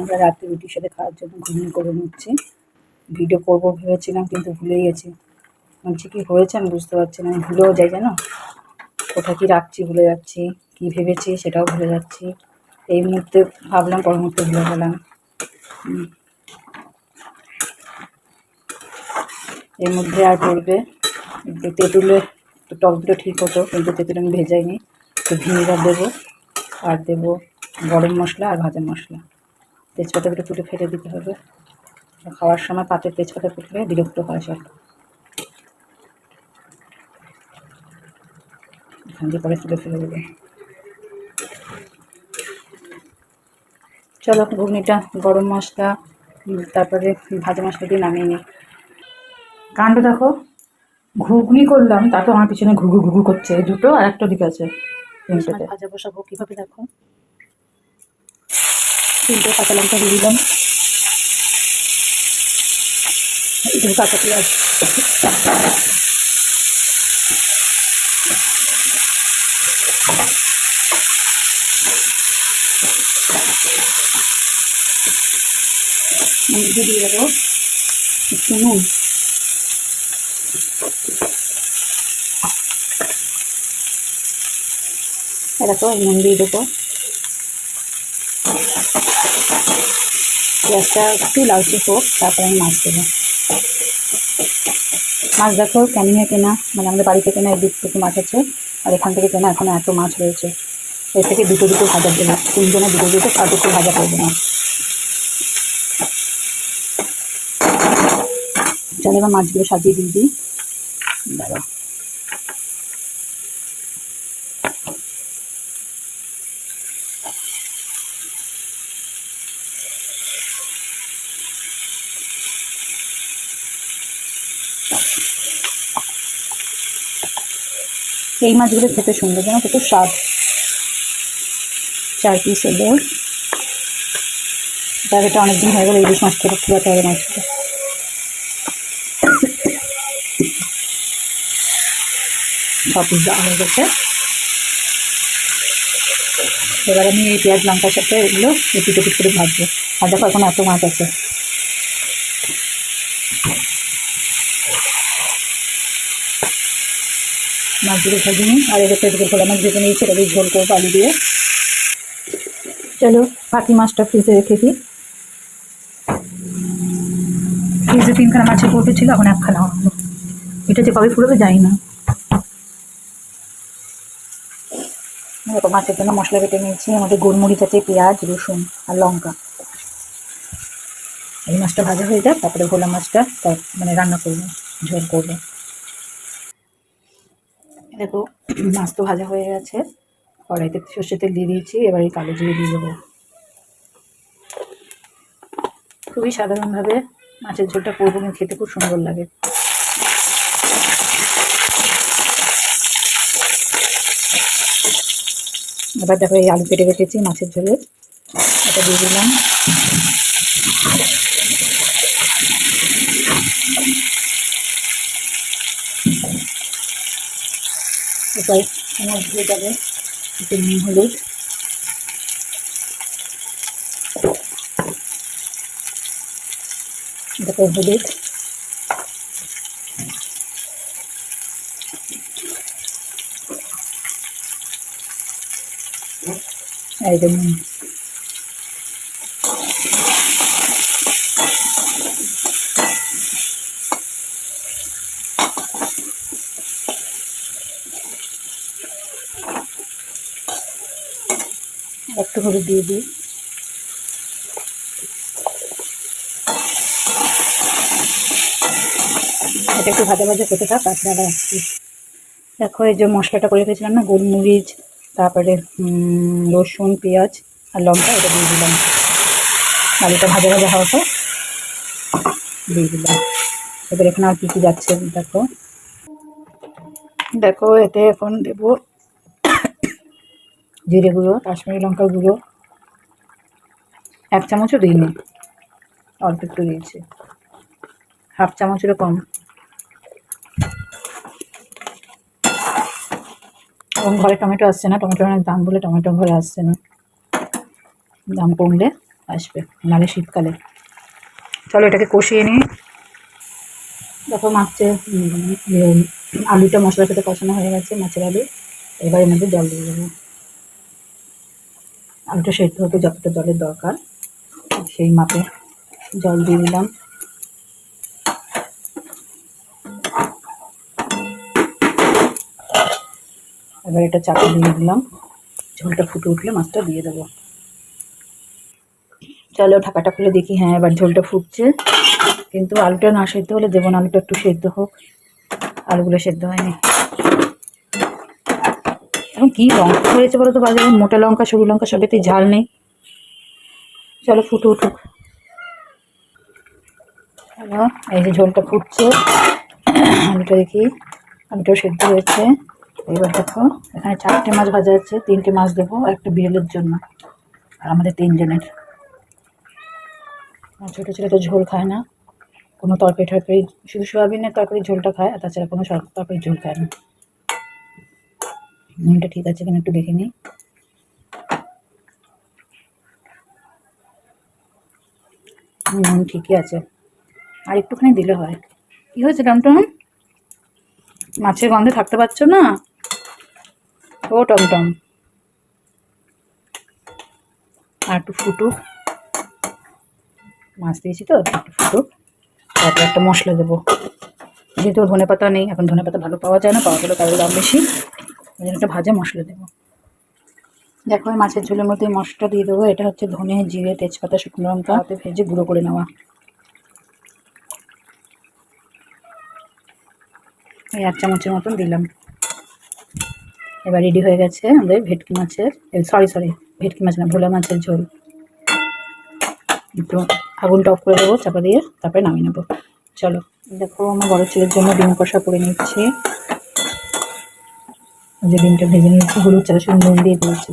আমরা রাতে রুটির সাথে খাওয়ার জন্য ঘুমিয়ে করে নিচ্ছি। ভিডিও করব ভেবেছিলাম, কিন্তু ভুলেই গেছি। বলছি কি হয়েছে, আমি বুঝতে পারছি না, আমি ভুলেও যাই, জানো? কোথায় কী রাখছি, ভুলে যাচ্ছি। কী ভেবেছি, সেটাও ভুলে যাচ্ছি। এই মুহূর্তে ভাবলাম পর মুহূর্তে ভুলে গেলাম। এর মধ্যে আর পড়বে। তেঁতুলে টক দিলে ঠিক হতো, কিন্তু তেঁতুল আমি ভেজাইনি। একটু ভিনেগার দেবো, আর দেবো গরম মশলা আর ভাজা মশলা। তেজপাতাগুলো ফুটে ফেলে দিতে হবে। খাওয়ার সময় পাতের তেজপাতা ফুটলে বিরক্ত হয় সব এখান পরে তুলে ফেলে দেবে। চলো ঘুগনিটা, গরম মশলা, তারপরে ভাজা মশলা দিয়ে নামিয়ে নিই। কাণ্ড দেখো, ঘুগনি করলাম তা তো আমার পিছনে ঘুঘু ঘুঘু করছে, দুটো আর একটা দিকে আছে। ভাজা বসাবো কীভাবে দেখো? তিনটে কাঁচা লঙ্কা দিয়ে দিলাম একটু কাঁচা পেঁয়াজ মধ্যে দিয়ে দেবো একটু নুন এরকম নুন দিয়ে দেবো পেঁয়াজটা একটু লালচে হোক, তারপরে আমি মাছ দেবো। মাছ দেখো ক্যানিয়ে কেনা মানে আমাদের বাড়িতে কেনা এই দিক থেকে মাছ আছে, আর এখান থেকে কেনা এখন এত মাছ রয়েছে। এর থেকে দুটো দুটো ভাজা দেবো, তিনজনে দুটো দুটো, আর দুটো ভাজা করব না। চলো এবার মাছগুলো সাজিয়ে দিয়ে দিই। দাঁড়া এই মাছগুলো খেতে সুন্দর যেন কত স্বাদ। চার পিস এলো এটা অনেকদিন হয়ে গেলো ইলিশ মাছ খেতে ফুরাতে হবে মাছটা সব হয়ে গেছে। এবার আমি এই পেঁয়াজ লঙ্কার সাথে এগুলো এপিট করে ভাজবো। আর দেখো এখন এত মাছ আছে। মাছগুলো ভেজে নিই। আর এদের এদিকে খোলা মাছ ভেজে নিয়েছি, এটাকে ঝোল করব আলু দিয়ে। চলো, বাকি মাছটা ফ্রিজে রেখে দিই। ফ্রিজে তিনখানা মাছের কৌটো ছিল, এখন একখানা হলো এটা যে কবে ফুরবে জানি না। দেখো, মাছের জন্য মশলা বেটে নিয়েছি, আমাদের গোলমরিচ আছে, পেঁয়াজ, রসুন আর লঙ্কা। এই মাছটা ভাজা হয়ে যাক, তারপরে ভোলা মাছটা মানে রান্না করব, ঝোল করব। দেখো মাছ তো ভাজা হয়ে গেছে। কড়াইতে সর্ষে তেল দিয়ে দিয়েছি, এবার এই কালো জিরে দিয়ে দেবো। খুবই সাধারণভাবে মাছের ঝোলটা করব, কিন্তু খেতে খুব সুন্দর লাগে। এবার দেখো এই আলু কেটে রেখেছি মাছের ঝোলে। এটা দিয়ে দিলাম। এবার আমার দিয়ে যাবে। একটু নুন হলুদ। দেখো হলুদ। নুন। একটু হলুদ দিয়ে দিই। এটা একটু ভাজা ভাজা করতে থাক আবার আসছি। দেখো, এই যে মশলাটা করে রেখেছিলাম না, গোলমরিচ, তারপরে রসুন, পেঁয়াজ আর লঙ্কা, এটা দিয়ে দিলাম। আলুটা ভাজা ভাজা হওয়ার পর দিয়ে দিলাম। এবার এখানে আর কী কী যাচ্ছে দেখো। দেখো, এতে এখন দেবো জিরে গুঁড়ো কাশ্মীরি লঙ্কার গুঁড়ো এক চামচও দিইনি অল্প একটু দিয়েছি হাফ চামচেরও কম। এবং ঘরে টমেটো আসছে না টমেটোর অনেক দাম বলে টমেটো ঘরে আসছে না। দাম কমলে আসবে নাহলে শীতকালে। চলো এটাকে কষিয়ে নিই। দেখো ইয়ে, আলুটা মশলার সাথে কষানো হয়ে গেছে মাছের আলু। এবার মধ্যে জল দিয়ে দেবো। আলুটা সেদ্ধ হতে যতটা জলের দরকার, সেই মাপে জল দিয়ে দিলাম। এবার এটা চাপা দিয়ে দিলাম। ঝোলটা ফুটে উঠলে মাছটা দিয়ে দেবো। চলো ঢাকাটা খুলে দেখি হ্যাঁ এবার ঝোলটা ফুটছে। কিন্তু আলুটা না সেদ্ধ হলে দেবো না, আলুটা একটু সেদ্ধ হোক। আলুগুলো সেদ্ধ হয়নি। এখন কী লঙ্কা হয়েছে বলো তো? বাজারে মোটা লঙ্কা, সরু লঙ্কা, সবেতে ঝাল নেই। চলো ফুটে উঠুক। এই যে ঝোলটা ফুটছে। আলুটা দেখি। আলুটাও সেদ্ধ হয়েছে। এবার দেখো, এখানে চারটে মাছ ভাজা আছে, তিনটে মাছ দেবো, একটা বিড়ালের জন্য, আর আমাদের তিনজনের। ছোটো ছেলে তো ঝোল খায় না। কোনো তরকারি টরকারি শুধু সোয়াবিনের তরকারি ঝোলটা খায়, আর তাছাড়া কোনো তরকারি ঝোল খায় না। নুনটা ঠিক আছে কিনা একটু দেখে নিই। নুন ঠিকই আছে। আর একটুখানি দিলে হয়। কি হয়েছে, টমটম? মাছের গন্ধে থাকতে পারছ না? ও, টমটম। আর একটু ফুটুক। মাছ দিয়েছি তো, একটু ফুটুক। তারপরে একটা মশলা দেবো। যেহেতু ধনে পাতা নেই, এখন ধনে পাতা ভালো পাওয়া যায় না, পাওয়া গেলেও তাদের দাম বেশি। ওই জন্য একটা ভাজা মশলা দেবো। দেখো এই মাছের ঝোলের মধ্যে এই মশলাটা দিয়ে দেবো। এটা হচ্ছে ধনে জিরে তেজপাতা শুকনো লঙ্কা। হাতে ভেজে গুঁড়ো করে নেওয়া। এই এক চামচের মতন দিলাম। এবার রেডি হয়ে গেছে আমাদের ভেটকি মাছের সরি সরি ভেটকি মাছ না ভোলা মাছের ঝোল। একটু আগুনটা অফ করে দেবো চাপা দিয়ে তারপরে নামিয়ে নেব। চলো দেখো আমার বড় ছেলের জন্য ডিম কষা করে নিচ্ছি। ওই যে ডিমটা ভেজে নিয়েছি, হলুদ চালের সঙ্গে নুন দিয়ে দিয়েছি।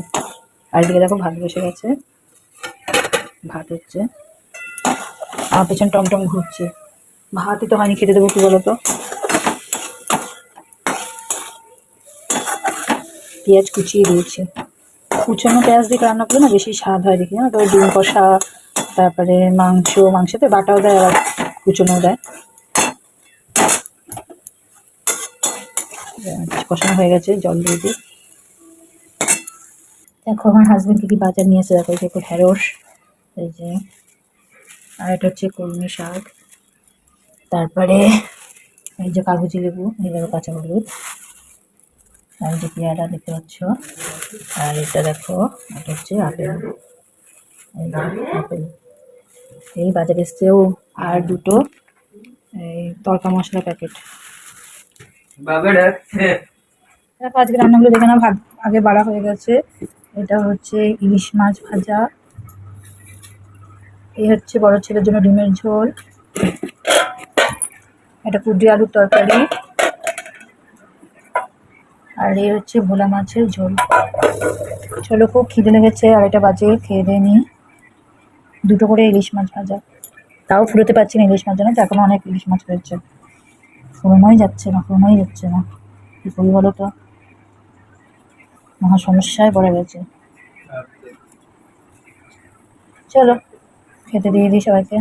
আর এদিকে দেখো ভাত বসে গেছে। ভাত হচ্ছে। আমার পেছন টমটম ঘুরছে। ভাতই তো হয়নি, খেতে দেবো কি বলো তো পেঁয়াজ কুচিয়ে দিয়েছে। কুচানো পেঁয়াজ দিয়ে রান্না করলে না বেশি স্বাদ হয় দেখি না তো ডিম কষা, তারপরে মাংস, মাংসতে বাটাও দেয় আবার কুচোনো দেয়। কষানো হয়ে গেছে জল দিয়ে দিই। দেখো আমার হাজবেন্ড কি কি বাজার নিয়ে এসে দেখো এই দেখো ঢেঁড়স এই যে আর এটা হচ্ছে কলমি শাক। তারপরে এই যে কাগজি লেবু এই দেখো কাঁচা হলুদ। আর এই যে পেয়ারা দেখতে পাচ্ছ। আর এটা দেখো এটা হচ্ছে আপেল। আপেল। এই বাজারে এসছেও আর দুটো এই তরকা মশলা প্যাকেট। দেখো আজকে রান্নাগুলো দেখে না ভাগ আগে বাড়া হয়ে গেছে। এটা হচ্ছে ইলিশ মাছ ভাজা। এই হচ্ছে বড় ছেলের জন্য ডিমের ঝোল। এটা কুডি আলুর তরকারি। আর এই হচ্ছে ভোলা মাছের ঝোল। চলো, খুব খিদে লেগেছে, আর এটা বাজে, খেয়ে দিয়ে নিই দুটো করে ইলিশ মাছ ভাজা। তাও ফুরোতে পারছি না ইলিশ মাছ জানো তো এখনও অনেক ইলিশ মাছ হয়েছে। ফুরোনোই যাচ্ছে না, ফুরোনোই যাচ্ছে না। কী করি বলো তো? মহা সমস্যায় পড়ে গেছে। চলো খেতে দিয়ে দিই সবাইকে।